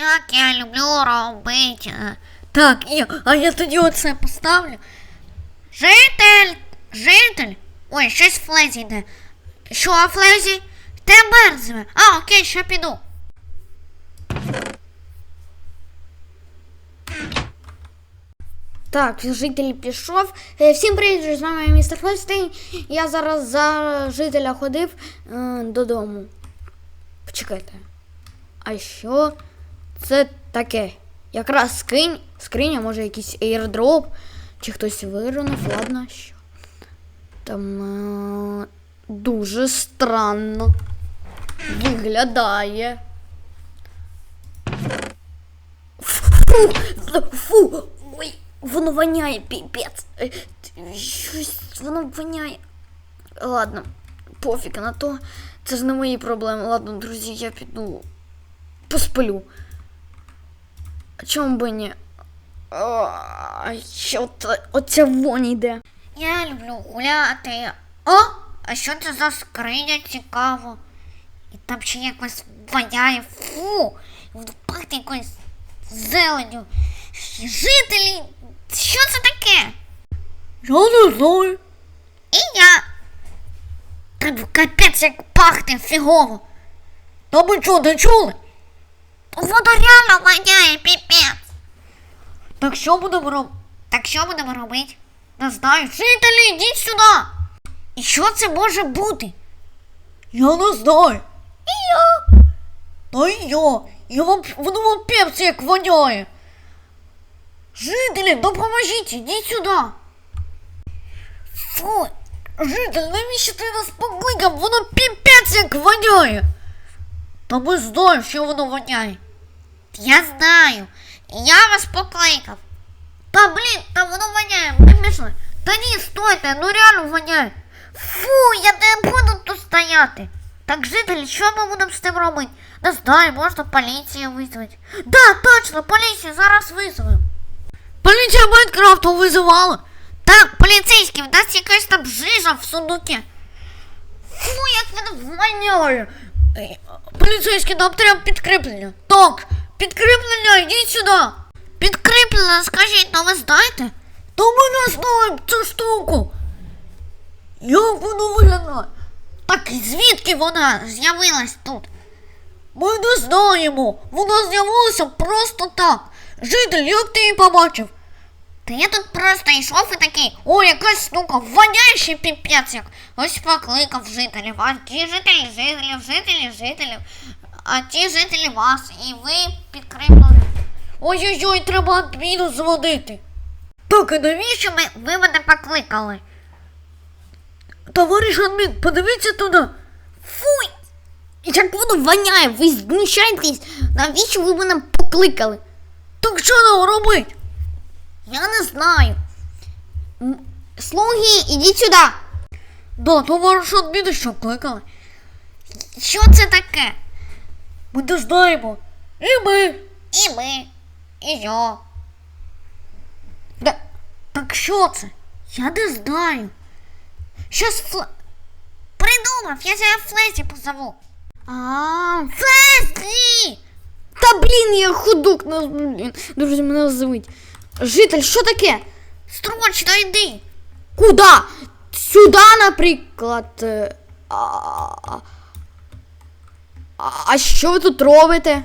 Як я люблю робити. Так, і, а я тоді оце поставлю. Житель, житель. Ой, щось Флезі йде. Що, Флезі? Ти мерзне. А, окей, ще піду. Так, житель пішов. Е, Всім привіт, з вами містер Флестейн. Я зараз за жителя ходив е, додому. Почекайте. А що це таке? Якраз скинь, скриня, може якийсь airdrop, чи хтось вирунув, ладно, що. Там е, дуже странно виглядає. Фу, фу, ой, воно воняє, піпець. Е, Щось воно воняє. Ладно, пофіг на то. Це ж не мої проблеми. Ладно, друзі, я піду посплю. А чому би ні? А, що це? Оця вонь йде. Я люблю гуляти. О, а що це за скриня цікаво? І там ще якось воняє. Фу! Воно пахне якоюсь зеленю. Жителі, що це таке? Я не знаю. І я. Там капець як пахне фігово. Та ви чого, не чули? Воно реально воняє, піпець. Так що будемо робити? Так що будемо робити? Не знаю. Жителі, йдіть сюди. І що це може бути? Я не знаю. І я. Та й я. Я вам, воно вам пепці як воняє. Жителі, допоможіть, ідіть сюди. Фу, Житель, навіщо ти нас покликав? Воно піпець як воняє. Та ми знаємо, що воно воняє. я знаю. Я вас покликав. Та блін, та воно воняє, ми пішли. Та ні, стойте, ну реально воняє. Фу, я не буду тут стояти. Так, жителі, що ми будемо з цим робити? Не знаю, можна поліцію визвати. Да, точно, поліцію зараз визовемо. Поліція Майнкрафту визивала. Так, поліцейський, в нас якась там жижа в сундуке. Фу, як воно воняє. Ей, Поліцейський, нам треба підкріплення. Так, підкріплення, йдіть сюди. Підкріплено, скажіть, ну ви знаєте? Та ми не знаємо цю штуку. Як воно виглядає? Так звідки вона з'явилась тут? Ми не знаємо. Вона з'явилася просто так. Житель, як ти її побачив? Та я тут просто йшов і такий, о, якась штука, воняє ще піпець як. Ось покликав жителів, а ті жителі, жителів, жителів, жителів, а ті жителі вас, і ви підкріпили. Ой-ой-ой, треба адміну дзвонити. Так, і навіщо ми, ви мене покликали? Товариш адмін, подивіться туди. Фуй! Як воно воняє, ви знущаєтесь, навіщо ви мене покликали? Так що нам робити? Я не знаю. М, Слуги, ідіть сюди. Да, товариш адмін, що кликали. Що це таке? Ми не знаємо. І ми. І ми, і я. Да. Так що це? Я не знаю. Щось фл... Придумав, я тебе Флесі позову. А, Флесі! та блін, я худок нас, блін. Друзі, мене звуть. Житель, що таке? Строчно йди. Куда? Сюди, наприклад. Е, А, а, а, а що ви тут робите?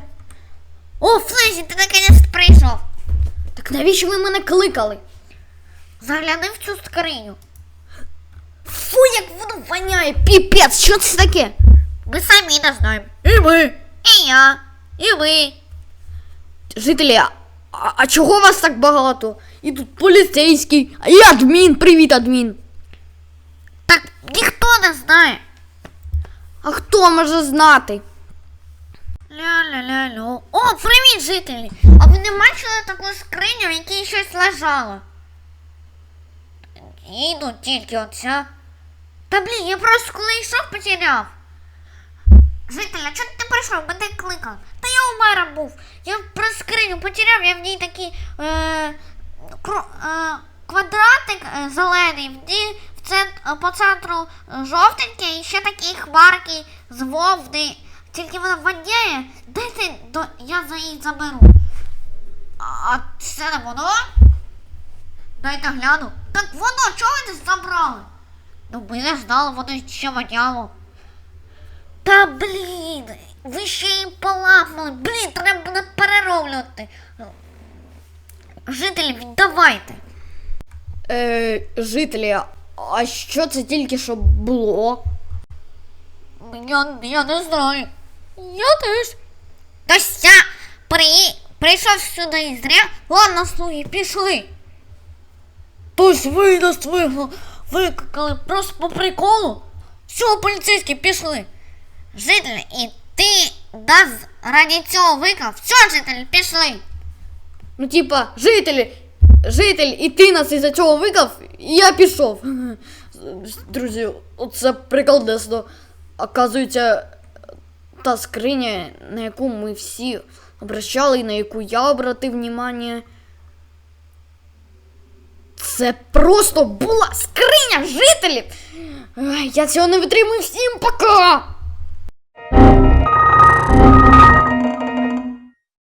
О, Флесі, ти наконець прийшов. Так навіщо ви мене кликали? Загляни в цю скриню. Фу, як воно воняє, піпець, що це таке? Ми самі не знаємо. І ми. І я, і ви. Жителі, а, а чого вас так багато? І тут поліцейський, а і адмін, привіт, адмін. Так ніхто не знає. А хто може знати? Ля-ля-ля-ля. О, привіт, жителі! А ви не бачили таку скриню, в якій щось лежало? Ні, ну тільки оця. Та блін, я просто коли йшов, потеряв. Жителя, чого ти прийшов? Мене кликав. У мера був. Я про скриню потеряв, я в ній такий е, кро, е, квадратик е, зелений, в ній в цент, е, по центру е, жовтенький і ще такі хмарки з вовни. тільки вона воняє. Дайте до я за її заберу. А це не воно? Дайте гляну. Так воно, чого ви забрали? Ну ми не знали, воно ще воняло. Та блін, ви ще її поламали. Блін, треба буде перероблювати. Жителі, віддавайте. Е, жителі, а що це тільки що було? Я, я не знаю. Я теж. Тось я при, прийшов сюди і зря. Ладно, слуги, пішли. Тось ви нас викликали просто по приколу. Все, поліцейські пішли. Жителі, і ти нас раді цього виклав. Все, жителі, пішли. Ну, типа, жителі, житель, і ти нас із-за цього викав, і я пішов. Друзі, оце приколдесно. Оказується, та скриня, на яку ми всі обращали, і на яку я обратив внимание. Це просто була скриня жителів. Я цього не витримую всім пока.